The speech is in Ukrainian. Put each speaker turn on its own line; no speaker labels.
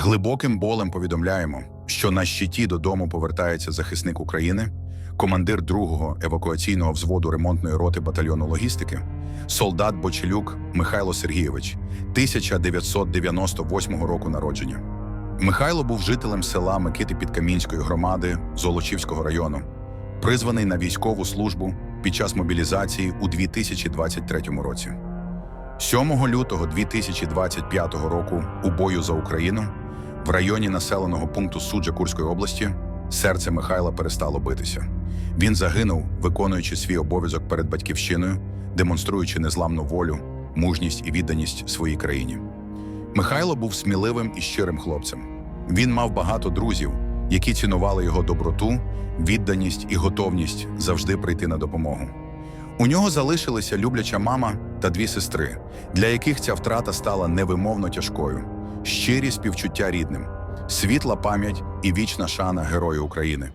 Глибоким болем повідомляємо, що на щиті додому повертається захисник України, командир другого евакуаційного взводу ремонтної роти батальйону логістики, солдат Бочелюк Михайло Сергійович, 1998 року народження. Михайло був жителем села Микити Підкамінської громади Золочівського району, призваний на військову службу під час мобілізації у 2023 році. 7 лютого 2025 року у бою за Україну в районі населеного пункту Суджа Курської області серце Михайла перестало битися. Він загинув, виконуючи свій обов'язок перед батьківщиною, демонструючи незламну волю, мужність і відданість своїй країні. Михайло був сміливим і щирим хлопцем. Він мав багато друзів, які цінували його доброту, відданість і готовність завжди прийти на допомогу. У нього залишилися любляча мама та дві сестри, для яких ця втрата стала невимовно тяжкою, щирі співчуття рідним, світла пам'ять і вічна шана Герою України.